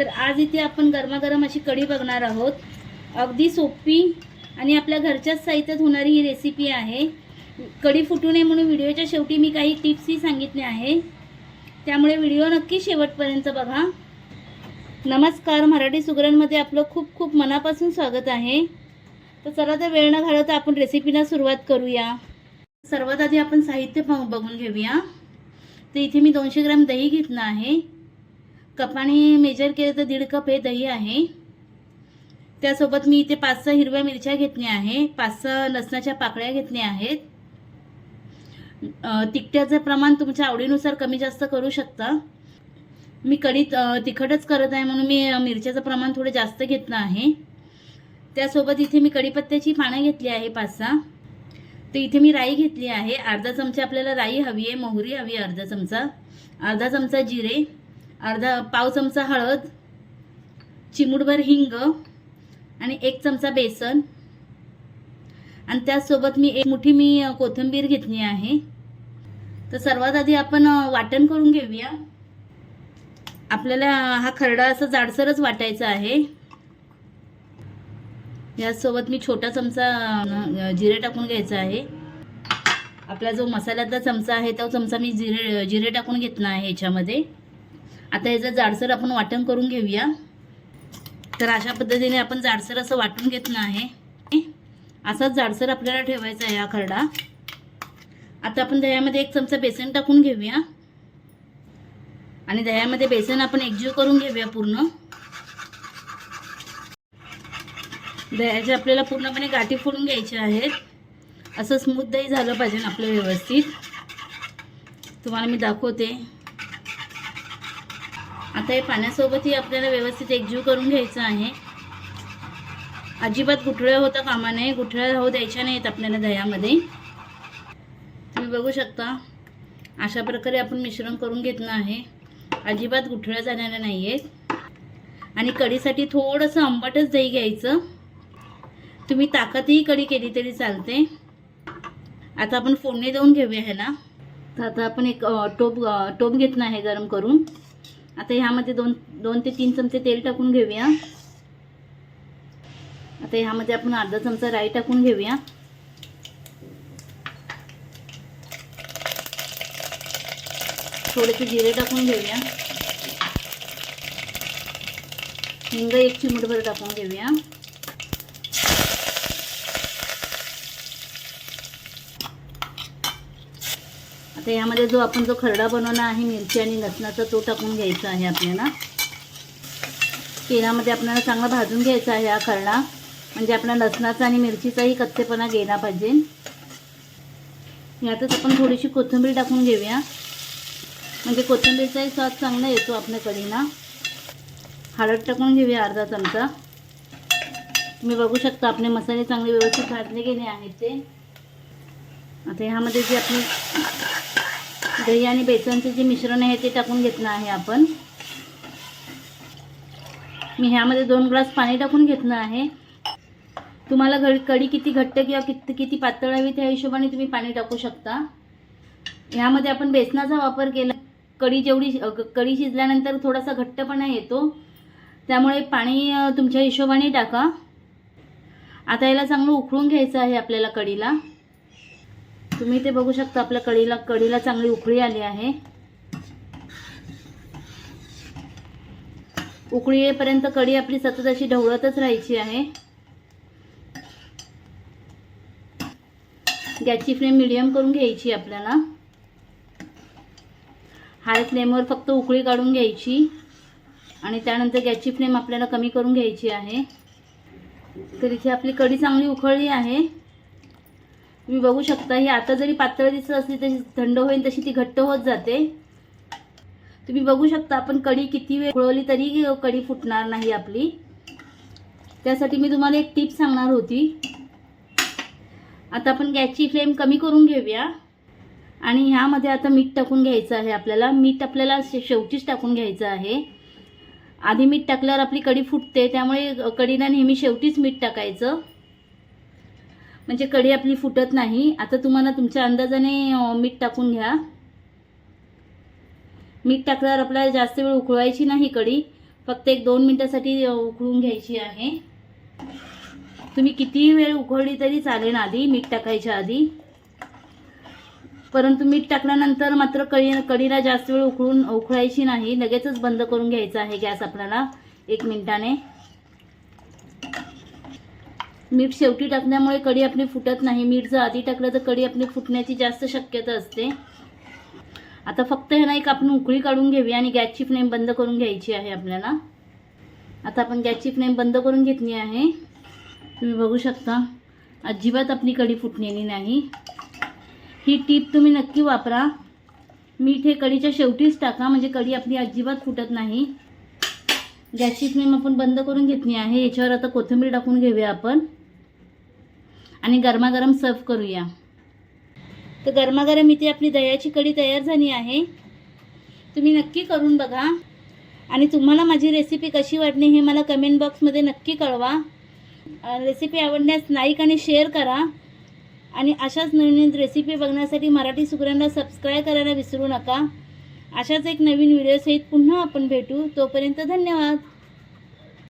तर आज इथे आपण गरमागरम अशी कढी बघणार आहोत. अगदी सोपी आणि आपल्या घरच्याच साहित्यात होणारी ही रेसिपी आहे. कढी फुटू नये म्हणून व्हिडिओच्या शेवटी मी काही टिप्सही सांगितले आहे. त्यामुळे व्हिडिओ नक्की शेवटपर्यंत बघा. नमस्कार मराठी सुगरणमध्ये आपलं खूप खूप मनापासून स्वागत आहे. तर चला तर वेळ न घालवता आपण रेसिपीला सुरुवात करूया. सर्वात आधी आपण साहित्य बघून घेऊया. तर इथे मी दोनशे ग्रॅम दही घेतलं आहे. कपाने मेजर केलं तर दीड कप हे दही आहे. त्यासोबत मी इथे पाच सहा हिरव्या मिरच्या घेतल्या आहे. पाच सहा लसणाच्या पाकळ्या घेतल्या आहेत. तिखट्याचं प्रमाण तुमच्या आवडीनुसार कमी जास्त करू शकता. मी कढीत तिखटच करत आहे म्हणून मी मिरच्याचं प्रमाण थोडं जास्त घेतलं आहे. त्यासोबत इथे मी कढीपत्त्याची पानं घेतली आहे पाच सहा. तर इथे मी राई घेतली आहे. अर्धा चमचा आपल्याला राई हवी आहे मोहरी हवी आहे अर्धा चमचा. अर्धा चमचा जिरे. अर्धा पाव चमचा हळद चिमूटभर हिंग आणि एक चमचा बेसन. आणि त्याचसोबत मी एक मुठी मी कोथिंबीर घेतली आहे. तर सर्वात आधी आपण वाटण करून घेऊया. आपल्याला हा खरडा असं जाडसरच वाटायचा आहे. यासोबत मी छोटा चमचा जिरे टाकून घ्यायचा आहे. आपला जो मसाल्याचा चमचा आहे तो चमचा मी जिरे जिरे टाकून घेतला आहे याच्यामध्ये. आता याचं जाडसर आपण वाटण करून घेऊया. तर अशा पद्धतीने आपण जाडसर असं वाटून घेतलं आहे. असाच जाडसर आपल्याला ठेवायचा आहे हा खरडा. आता आपण दह्यामध्ये एक चमचा बेसन टाकून घेऊया. आणि दह्यामध्ये बेसन आपण एकजीव करून घेऊया पूर्ण. दह्याचे आपल्याला पूर्णपणे गाठी फोडून घ्यायचे आहेत. असं स्मूथ दही झालं पाहिजे आपलं व्यवस्थित. तुम्हाला मी दाखवते. आता हे पाण्यासोबतही आपल्याला व्यवस्थित एकजीव करून घ्यायचं आहे. अजिबात गुठळ्या होता कामा नये. गुठळ्या होऊ द्यायच्या नाहीत आपल्याला दह्यामध्ये. तुम्ही बघू शकता अशा प्रकारे आपण मिश्रण करून घेतलं आहे. अजिबात गुठळ्या जाणाऱ्या नाही आहेत आणि कढीसाठी थोडंसं आंबटच दही घ्यायचं. तुम्ही ताकातही कढी केली तरी चालते. आता आपण फोडणी देऊन घेऊया ह्याला. तर आता आपण एक टोप टोप घेतला आहे गरम करून. आता ह्यामध्ये दोन दोन ते तीन चमचे तेल टाकून घेऊया. आता ह्यामध्ये आपण अर्धा चमचा राई टाकून घेऊया. थोडेसे जिरे टाकून घेऊया. हिंग एक चिमूटभर टाकून घेऊया. आता यामध्ये जो आपण जो खरडा बनवला आहे मिरची आणि लसणाचा तो टाकून घ्यायचा आहे आपल्याला. तेलामध्ये आपल्याला चांगला भाजून घ्यायचा आहे हा खरडा. म्हणजे आपला लसणाचा आणि मिरचीचाही कच्चेपणा गेला पाहिजे. यातच आपण थोडीशी कोथिंबीर टाकून घेऊया. म्हणजे कोथिंबीरचाही स्वाद चांगला येतो आपल्या कढीला हळद टाकून घेऊया अर्धा चमचा. तुम्ही बघू शकता आपले मसाले चांगले व्यवस्थित भाजले गेले आहेत ते. आता ह्यामध्ये जे आपली दही आणि बेसनचं जे मिश्रण आहे ते टाकून घेतलं आहे आपण. मी ह्यामध्ये दोन ग्लास पाणी टाकून घेतलं आहे. तुम्हाला घ कढी किती घट्ट किंवा किती किती पातळ हवी त्या हिशोबाने तुम्ही पाणी टाकू शकता. ह्यामध्ये आपण बेसनाचा वापर केला. कढी जेवढी कढी शिजल्यानंतर थोडासा घट्टपणा येतो. त्यामुळे पाणी तुमच्या हिशोबाने टाका. आता याला चांगलं उकळून घ्यायचं आहे आपल्याला कढीला. तुम्ही ते बघू शकता आपल्या कढीला कढीला चांगली उकळी आली आहे. उकळी येईपर्यंत कढी आपली सतत अशी ढवळतच राहायची आहे. गॅसची फ्लेम मिडियम करून घ्यायची आपल्याला. हाय फ्लेमवर फक्त उकळी काढून घ्यायची. आणि त्यानंतर गॅसची फ्लेम आपल्याला कमी करून घ्यायची आहे. तर इथे आपली कढी चांगली उकळली आहे. तुम्ही बघू शकता ही आता जरी पातळ दिसत असली तशी थंड होईल तशी ती घट्ट होत जाते. तुम्ही बघू शकता आपण कढी किती वेळ उकळवली तरी कढी फुटणार नाही आपली. त्यासाठी मी तुम्हाला एक टिप सांगणार होती. आता आपण गॅसची फ्लेम कमी करून घेऊया. आणि ह्यामध्ये आता मीठ टाकून घ्यायचं आहे आपल्याला. मीठ आपल्याला शे शेवटीच टाकून घ्यायचं आहे. आधी मीठ टाकल्यावर आपली कढी फुटते त्यामुळे कढीला नेहमी शेवटीच मीठ टाकायचं. म्हणजे कढी आपली फुटत नाही. आता तुम्हाला तुमच्या अंदाजाने मीठ टाकून घ्या. मीठ टाकल्यावर आपल्याला जास्त वेळ उकळवायची नाही कढी. फक्त एक दोन मिनटासाठी उकळून घ्यायची आहे. तुम्ही किती वेळ उकळली तरी चालेल आधी मीठ टाकायच्या आधी. परंतु मीठ टाकल्यानंतर मात्र कळी कढीला जास्त वेळ उकळून उकळायची नाही. लगेचच बंद करून घ्यायचा आहे गॅस आपल्याला एक मिनिटाने. मीठ शेवटी टाकल्यामुळे कढी आपली फुटत नाही. मीठ जर आधी टाकलं तर कढी आपली फुटण्याची जास्त शक्यता असते. आता फक्त हे नाही एक आपण उकळी काढून घेऊया आणि गॅसची फ्लेम बंद करून घ्यायची आहे आपल्याला. आता आपण गॅसची फ्लेम बंद करून घेतली आहे. तुम्ही बघू शकता अजिबात आपली कढी फुटलेली नाही. ही टीप तुम्ही नक्की वापरा. मीठ हे कढीच्या शेवटीच टाका म्हणजे कढी आपली अजिबात फुटत नाही. गॅसची फ्लेम आपण बंद करून घेतली आहे. याच्यावर आता कोथिंबीर टाकून घेऊया आपण. आणि गरमागरम सर्व करूया. तर गरमागरम इथे आपली दह्याची कढी तयार झाली आहे. तुम्ही नक्की करून बघा. आणि तुम्हाला माझी रेसिपी कशी वाटली हे मला कमेंट बॉक्समध्ये नक्की कळवा. रेसिपी आवडण्यास लाईक आणि शेअर करा. आणि अशाच नवीन रेसिपी बघण्यासाठी मराठी सुगऱ्यांना सबस्क्राईब करायला विसरू नका. अशाच एक नवीन व्हिडिओसहित पुन्हा आपण भेटू. तोपर्यंत धन्यवाद.